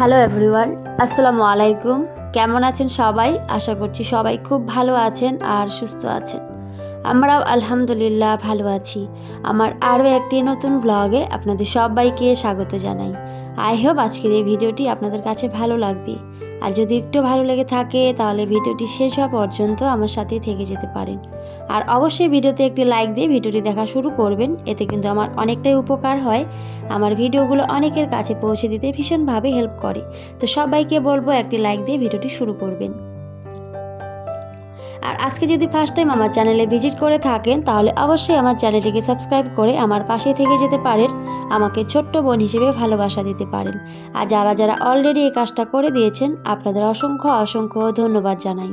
Hello everyone আসসালামু আলাইকুম কেমন আছেন সবাই? আশা করছি সবাই খুব ভালো আছেন আর সুস্থ আছেন। আমরাও আলহামদুলিল্লাহ ভালো আছি। আমার আরও একটি নতুন ব্লগে আপনাদের সবাইকে স্বাগত জানাই। আই হোপ আজকের এই ভিডিওটি আপনাদের কাছে ভালো লাগবে। আর যদি একটু ভালো লেগে থাকে, তাহলে ভিডিওটি শেষ হওয়া পর্যন্ত আমার সাথেই থেকে যেতে পারেন। আর অবশ্যই ভিডিওতে একটি লাইক দিয়ে ভিডিওটি দেখা শুরু করবেন। এতে কিন্তু আমার অনেকটাই উপকার হয়। আমার ভিডিওগুলো অনেকের কাছে পৌঁছে দিতে ভীষণভাবে হেল্প করে। তো সবাইকে বলব একটি লাইক দিয়ে ভিডিওটি শুরু করবেন। আর আজকে যদি ফার্স্ট টাইম আমার চ্যানেলে ভিজিট করে থাকেন, তাহলে অবশ্যই আমার চ্যানেলটিকে সাবস্ক্রাইব করে আমার পাশে থেকে যেতে পারেন। আমাকে ছোট্ট বোন হিসেবে ভালোবাসা দিতে পারেন। আর যারা যারা অলরেডি এই কাজটা করে দিয়েছেন, আপনাদের অসংখ্য অসংখ্য ধন্যবাদ জানাই।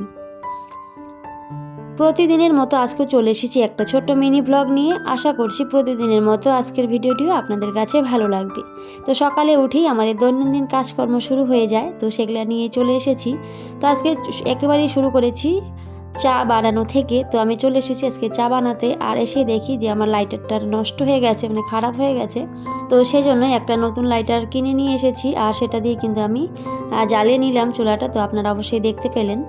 প্রতিদিনের মতো আজকে চলে এসেছি একটা ছোট্ট মিনি ব্লগ নিয়ে। আশা করছি প্রতিদিনের মতো আজকের ভিডিওটিও আপনাদের কাছে ভালো লাগবে। তো সকালে উঠেই আমাদের দৈনন্দিন কাজকর্ম শুরু হয়ে যায়। তো সেগুলো নিয়ে চলে এসেছি। তো আজকে একেবারেই শুরু করেছি চা বানানো থেকে তো আমি চলে এসেছি আজকে চা বানাতে আর এসে দেখি যে আমার লাইটারটা নষ্ট হয়ে গেছে মানে খারাপ হয়ে গেছে। তো সেই জন্যই একটা নতুন লাইটার কিনে নিয়ে এসেছি আর সেটা দিয়ে কিন্তু আমি জ্বালিয়ে নিলাম চুলাটা, তো আপনারা অবশ্যই দেখতে পেলেন।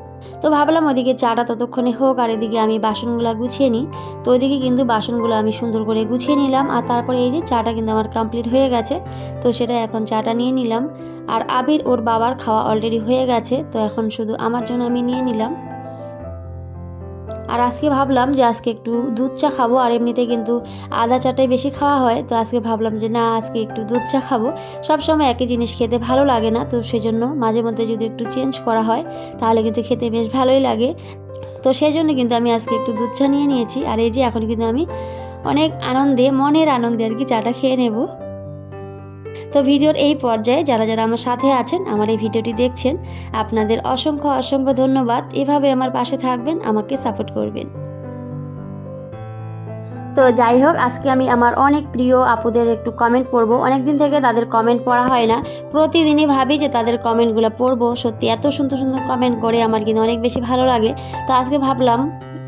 তো ভাবলাম ওদিকে চাটা ততক্ষণে হোক আর এদিকে আমি বাসনগুলো গুছিয়ে নিই। তো ওইদিকে কিন্তু বাসনগুলো আমি সুন্দর করে গুছিয়ে নিলাম আর তারপরে এই যে চাটা কিন্তু আমার কমপ্লিট হয়ে গেছে। তো সেটা এখন চাটা নিয়ে নিলাম। আর আবির ওর বাবার খাওয়া অলরেডি হয়ে গেছে, তো এখন শুধু আমার জন্য আমি নিয়ে নিলাম। আর আজকে ভাবলাম যে আজকে একটু দুধ চা খাব, আর এমনিতে কিন্তু আদা চাটাই বেশি খাওয়া হয়, তো আজকে ভাবলাম যে না, আজকে একটু দুধ চা খাব। সবসময় একই জিনিস খেতে ভালো লাগে না, তো সেজন্য মাঝে মধ্যে যদি একটু চেঞ্জ করা হয়, তাহলে কিন্তু খেতে বেশ ভালোই লাগে। তো সেই জন্য কিন্তু আমি আজকে একটু দুধ চা নিয়ে নিয়েছি, আর এই যে এখন কিন্তু আমি অনেক আনন্দে, মনের আনন্দে আর কি চাটা খেয়ে নেব। তো ভিডিওর এই পর্যায়ে যারা যারা আমার সাথে আছেন, আমার এই ভিডিওটি দেখছেন, আপনাদের অসংখ্য অসংখ্য ধন্যবাদ। এভাবে আমার পাশে থাকবেন, আমাকে সাপোর্ট করবেন। তো যাই হোক, আজকে আমি আমার অনেক প্রিয় আপুদের একটু কমেন্ট পড়ব। অনেক দিন থেকে তাদের কমেন্ট পড়া হয় না। প্রতিদিনই ভাবি যে তাদের কমেন্টগুলো পড়ব। সত্যি এত সুন্দর সুন্দর কমেন্ট করে আমার কিন্তু অনেক বেশি ভালো লাগে। তো আজকে ভাবলাম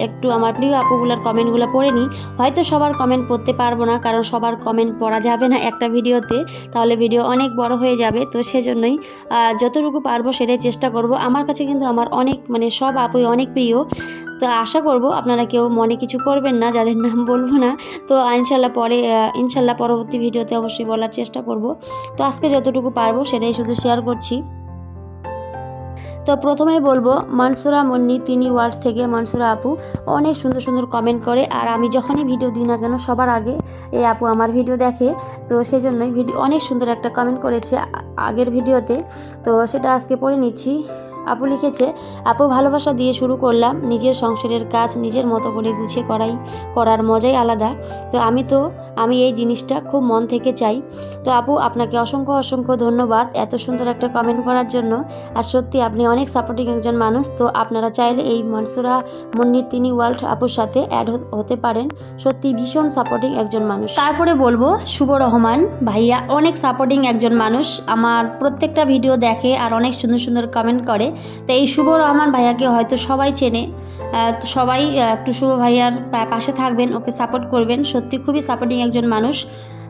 একটু আমার প্রিয় আপুগুলোর কমেন্টগুলো পড়ে নিই। হয়তো সবার কমেন্ট পড়তে পারব না, কারণ সবার কমেন্ট পড়া যাবে না একটা ভিডিওতে, তাহলে ভিডিও অনেক বড় হয়ে যাবে। তো সেজন্যই যতটুকু পারব সেটাই চেষ্টা করব। আমার কাছে কিন্তু আমার অনেক মানে সব আপুই অনেক প্রিয়। তো আশা করব আপনারা কেউ মনে কিছু করবেন না, যাদের নাম বলব না। তো ইনশাল্লাহ পরে ইনশাল্লাহ পরবর্তী ভিডিওতে অবশ্যই বলার চেষ্টা করব। তো আজকে যতটুকু পারব সেটাই শুধু শেয়ার করছি। তো প্রথমেই বলব, মানসুরা মন্নি, তিনি ওয়ার্ল্ড থেকে। মানসুরা আপু অনেক সুন্দর সুন্দর কমেন্ট করে। আর আমি যখনই ভিডিও দিই না কেন, সবার আগে এই আপু আমার ভিডিও দেখে। তো সেই জন্যই ভিডিও অনেক সুন্দর একটা কমেন্ট করেছে আগের ভিডিওতে তো সেটা আজকে পড়ে নিচ্ছি। আপু লিখেছে, আপু ভালোবাসা দিয়ে শুরু করলাম। নিজের সংসারের কাজ নিজের মতো করে গুছিয়ে করাই, করার মজাই আলাদা। তো আমি তো আমি এই জিনিসটা খুব মন থেকে চাই। তো আপু, আপনাকে অসংখ্য অসংখ্য ধন্যবাদ এত সুন্দর একটা কমেন্ট করার জন্য। আর সত্যি আপনি অনেক সাপোর্টিং একজন মানুষ, তো আপনারা চাইলে এই মনসুরা মুন্নি তিনি ওয়ার্ল্ড আপুর সাথে অ্যাড হতে পারেন। সত্যি ভীষণ সাপোর্টিং একজন মানুষ। তারপরে বলব, শুভ রহমান ভাইয়া অনেক সাপোর্টিং একজন মানুষ। আমার প্রত্যেকটা ভিডিও দেখে আর অনেক সুন্দর সুন্দর কমেন্ট করে। তো এই শুভ রহমান ভাইয়াকে হয়তো সবাই চেনে। সবাই একটু শুভ ভাইয়ার পাশে থাকবেন, ওকে সাপোর্ট করবেন। সত্যি খুবই সাপোর্টিং একজন মানুষ।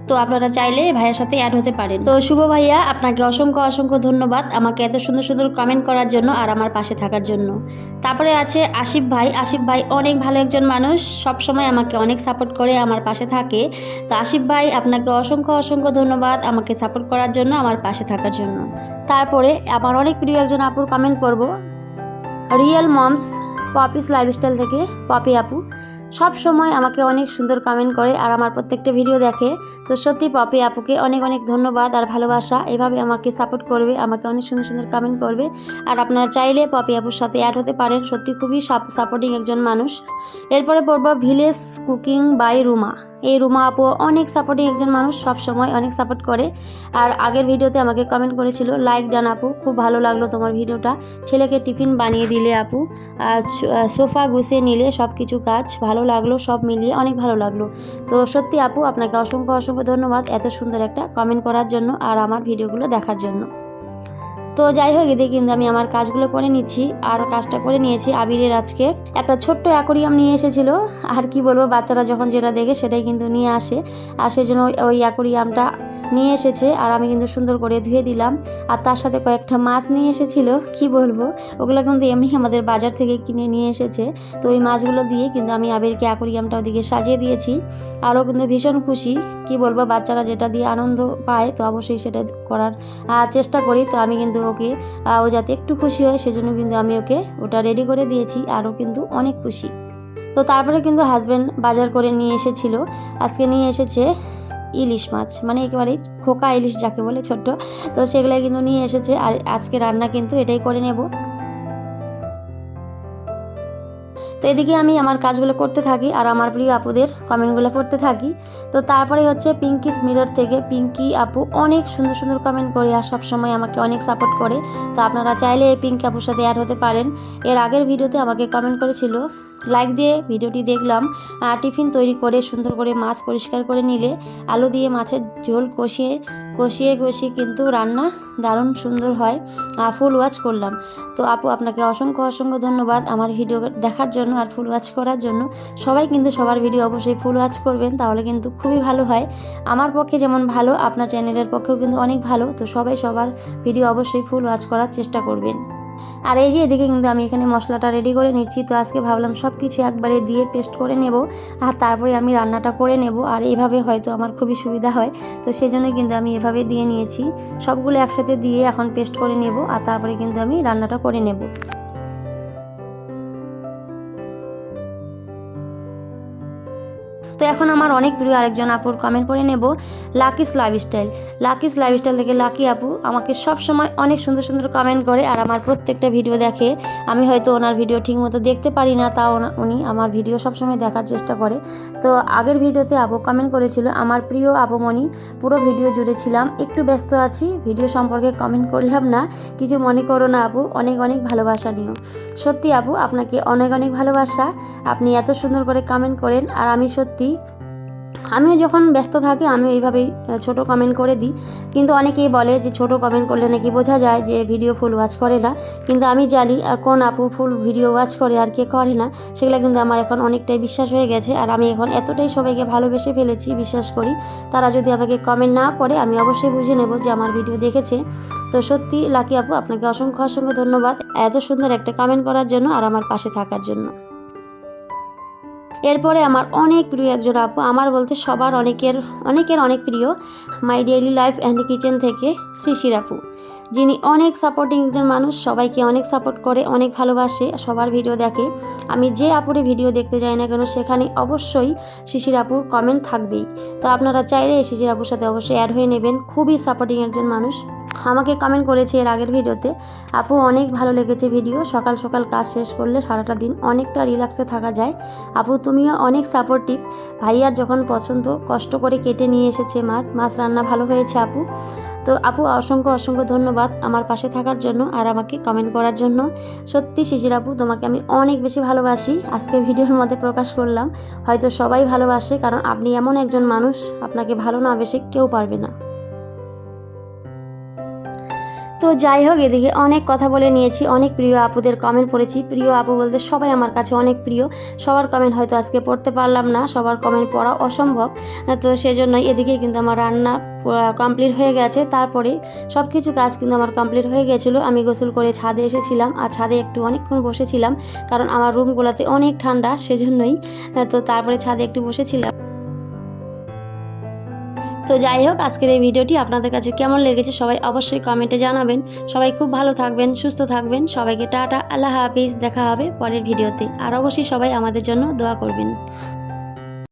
তো আপনারা চাইলে ভাইয়ার সাথে অ্যাড হতে পারেন। তো শুভ ভাইয়া, আপনাকে অসংখ্য অসংখ্য ধন্যবাদ আমাকে এত সুন্দর সুন্দর কমেন্ট করার জন্য আর আমার পাশে থাকার জন্য। তারপরে আছে আসিফ ভাই। আসিফ ভাই অনেক ভালো একজন মানুষ সব সময় আমাকে অনেক সাপোর্ট করে, আমার পাশে থাকে। তো আসিফ ভাই, আপনাকে অসংখ্য অসংখ্য ধন্যবাদ আমাকে সাপোর্ট করার জন্য, আমার পাশে থাকার জন্য। তারপরে আমার অনেক প্রিয় একজন আপুর কমেন্ট করব। রিয়েল মমস পপিস লাইফস্টাইল থেকে পপি আপু। সব সময় আমাকে অনেক সুন্দর কমেন্ট করে আর আমার প্রত্যেকটা ভিডিও দেখে। তো সত্যি পপি আপুকে অনেক অনেক ধন্যবাদ আর ভালোবাসা। এভাবে আমাকে সাপোর্ট করবে, আমাকে অনেক সুন্দর সুন্দর কমেন্ট করবে। আর আপনারা চাইলে পপি আপুর সাথে অ্যাড হতে পারেন। সত্যি খুবই সাপোর্টিং একজন মানুষ। এরপরে পড়ব ভিলেজ কুকিং বাই রুমা এই রুমা আপু অনেক সাপোর্টিং একজন মানুষ সব সময় অনেক সাপোর্ট করে। আর আগের ভিডিওতে আমাকে কমেন্ট করেছিল লাইক ডান আপু, খুব ভালো লাগল তোমার ভিডিওটা ছেলেকে টিফিন বানিয়ে দিলে আপু। সোফা গুছিয়ে নিলে সব কিছু কাজ, ভালো লাগল, সব মিলিয়ে অনেক ভালো লাগল। তো সত্যি আপু, আপনাকে অসংখ্য অসংখ্য ধন্যবাদ এত সুন্দর একটা কমেন্ট করার জন্য আর আমার ভিডিওগুলো দেখার জন্য। তো যাই হোক, এদিকে কিন্তু আমি আমার কাজগুলো করে নিচ্ছি। আর কাজটা করে নিয়েছি আবিরের আজকে। একটা ছোট্ট অ্যাকোরিয়াম নিয়ে এসেছিল। আর কি বলব, বাচ্চারা যখন যেটা দেখে সেটাই কিন্তু নিয়ে আসে। আর সেই জন্য ওই- ওই অ্যাকোরিয়ামটা নিয়ে এসেছে। আর আমি কিন্তু সুন্দর করে ধুয়ে দিলাম। আর তার সাথে কয়েকটা মাছ নিয়ে এসেছিল। কি বলব, ওগুলো কিন্তু এমনি আমাদের বাজার থেকে কিনে নিয়ে এসেছে। তো ওই মাছগুলো দিয়ে কিন্তু আমি আবিরকে অ্যাকোরিয়ামটা ওদিকে সাজিয়ে দিয়েছি। আরও কিন্তু ভীষণ খুশি। কি বলব, বাচ্চারা যেটা দিয়ে আনন্দ পায়, তো অবশ্যই সেটা করার চেষ্টা করি। তো আমি কিন্তু ওকে ও যাতে একটু খুশি হয়, সেজন্য কিন্তু আমি ওকে ওটা রেডি করে দিয়েছি আরও কিন্তু অনেক খুশি। তো তারপরে কিন্তু হাজব্যান্ড বাজার করে নিয়ে এসেছিল। আজকে নিয়ে এসেছে ইলিশ মাছ মানে একেবারে খোকা ইলিশ যাকে বলে ছোট্ট। তো সেগুলো কিন্তু নিয়ে এসেছে, আর আজকে রান্না কিন্তু এটাই করে নেব। তো এদিকে আমি আমার কাজগুলো করতে থাকি আর আমার প্রিয় আপুদের কমেন্টগুলো পড়তে থাকি। তো তারপরে হচ্ছে পিঙ্কিস মিরর থেকে, পিঙ্কি আপু অনেক সুন্দর সুন্দর কমেন্ট করে আর সবসময় আমাকে অনেক সাপোর্ট করে। তো আপনারা চাইলে এই পিঙ্কি আপুর সাথে অ্যাড হতে পারেন। এর আগের ভিডিওতে আমাকে কমেন্ট করেছিল লাইক দিয়ে ভিডিওটি দেখলাম টিফিন তৈরি করে সুন্দর করে মাছ পরিষ্কার করে নিলে, আলু দিয়ে মাছের ঝোল কষিয়ে কষিয়ে কষিয়ে কিন্তু রান্না দারুণ সুন্দর হয়। ফুল ওয়াচ করলাম। তো আপু, আপনাকে অসংখ্য অসংখ্য ধন্যবাদ আমার ভিডিও দেখার জন্য আর ফুল ওয়াচ করার জন্য। সবাই কিন্তু সবার ভিডিও অবশ্যই ফুল ওয়াচ করবেন, তাহলে কিন্তু খুবই ভালো হয়। আমার পক্ষে যেমন ভালো, আপনার চ্যানেলের পক্ষেও কিন্তু অনেক ভালো। তো সবাই সবার ভিডিও অবশ্যই ফুল ওয়াচ করার চেষ্টা করবেন। আর এই যে এদিকে কিন্তু আমি এখানে মশলাটা রেডি করে নিচ্ছি। তো আজকে ভাবলাম সব কিছু একবারে দিয়ে পেস্ট করে নেব আর তারপরে আমি রান্নাটা করে নেব। আর এভাবে হয়তো আমার খুবই সুবিধা হয়। তো সেই জন্য কিন্তু আমি এভাবে দিয়ে নিয়েছি। সবগুলো একসাথে দিয়ে এখন পেস্ট করে নেব আর তারপরে কিন্তু আমি রান্নাটা করে নেব। তো এখন আমার অনেক প্রিয় আরেকজন আপুর কমেন্ট পড়ে নেব, Lucky's life style Lucky's life style থেকে লাকি আপু আমাকে সব সময় অনেক সুন্দর সুন্দর কমেন্ট করে আর আমার প্রত্যেকটা ভিডিও দেখে। আমি হয়তো ওনার ভিডিও ঠিকমতো দেখতে পারি না, তাও উনি আমার ভিডিও সবসময় দেখার চেষ্টা করে। তো আগের ভিডিওতে আপু কমেন্ট করেছিল, আমার প্রিয় আপুমণি, পুরো ভিডিও জুড়ে ছিলাম, একটু ব্যস্ত আছি ভিডিও সম্পর্কে কমেন্ট করলাম না, কিছু মনে করো না আপু, অনেক অনেক ভালোবাসা নিও। সত্যি আপু, আপনাকে অনেক অনেক ভালোবাসা, আপনি এত সুন্দর করে কমেন্ট করেন আর আমি সত্যি আমিও যখন ব্যস্ত থাকি আমি এইভাবেই ছোট কমেন্ট করে দিই। কিন্তু অনেকেই বলে যে, ছোট কমেন্ট করলে নাকি বোঝা যায় যে ভিডিও ফুল ওয়াচ করে না। কিন্তু আমি জানি কোন আপু ফুল ভিডিও ওয়াচ করে আর কে করে না, সেগুলো কিন্তু আমার এখন অনেকটাই বিশ্বাস হয়ে গেছে। আর আমি এখন এতটাই সবাইকে ভালোবেসে ফেলেছি, বিশ্বাস করি। তারা যদি আমাকে কমেন্ট না করে, আমি অবশ্যই বুঝে নেব যে, আমার ভিডিও দেখেছে। তো সত্যি লাকি আপু, আপনাকে অসংখ্য অসংখ্য ধন্যবাদ এত সুন্দর একটা কমেন্ট করার জন্য আর আমার পাশে থাকার জন্য। এরপরে আমার অনেক প্রিয় একজন আপু। আমার বলতে সবার অনেকের অনেকের অনেক প্রিয় my daily life and kitchen থেকে শিশির আপু। যিনি অনেক সাপোর্টিং একজন মানুষ, সবাইকে অনেক সাপোর্ট করে, অনেক ভালোবাসে, সবার ভিডিও দেখে। আমি যে আপুরে ভিডিও দেখতে যাই না কেন, সেখানে অবশ্যই শিশির আপুর কমেন্ট থাকবেই। তো আপনারা চাইলে শিশির আপুর সাথে অবশ্যই অ্যাড হয়ে নেবেন। খুবই সাপোর্টিং একজন মানুষ। আমাকে কমেন্ট করেছে এর আগের ভিডিওতে, আপু, অনেক ভালো লেগেছে ভিডিও সকাল সকাল কাজ শেষ করলে সারাটা দিন অনেকটা রিল্যাক্সে থাকা যায়। আপু, তুমিও অনেক সাপোর্টিভ ভাইয়ার যখন পছন্দ, কষ্ট করে কেটে নিয়ে এসেছে মাছ মাছ রান্না ভালো হয়েছে আপু। তো আপু, অসংখ্য অসংখ্য ধন্যবাদ আমার পাশে থাকার জন্য আর আমাকে কমেন্ট করার জন্য। সত্যি, শিশির আপু, তোমাকে আমি অনেক বেশি ভালোবাসি। আজকে ভিডিওর মধ্যে প্রকাশ করলাম। হয়তো সবাই ভালোবাসে, কারণ আপনি এমন একজন মানুষ, আপনাকে ভালো না বেশি কেউ পারবে না। তো যাই হোক, এদিকে অনেক কথা বলে নিয়েছি, অনেক প্রিয় আপুদের কমেন্ট পড়েছি। প্রিয় আপু বলতে সবাই আমার কাছে অনেক প্রিয়। সবার কমেন্ট হয়তো আজকে পড়তে পারলাম না, সবার কমেন্ট পড়া অসম্ভব। তো সেজন্যই এদিকে কিন্তু আমার রান্না কমপ্লিট হয়ে গেছে। তারপরে সব কিছু কাজ কিন্তু আমার কমপ্লিট হয়ে গেছিল। আমি গোসল করে ছাদে এসেছিলাম আর ছাদে একটু অনেকক্ষণ বসেছিলাম, কারণ আমার রুমগুলোতে অনেক ঠান্ডা, সেজন্যই তো তারপরে ছাদে একটু বসেছিলাম। তো যাই হোক, আজকের এই ভিডিওটি আপনাদের কাছে কেমন লেগেছে সবাই অবশ্যই কমেন্টে জানাবেন। সবাই খুব ভালো থাকবেন, সুস্থ থাকবেন। সবাইকে টাটা, আল্লাহ হাফিজ। দেখা হবে পরের ভিডিওতে। আর অবশ্যই সবাই আমাদের জন্য দোয়া করবেন।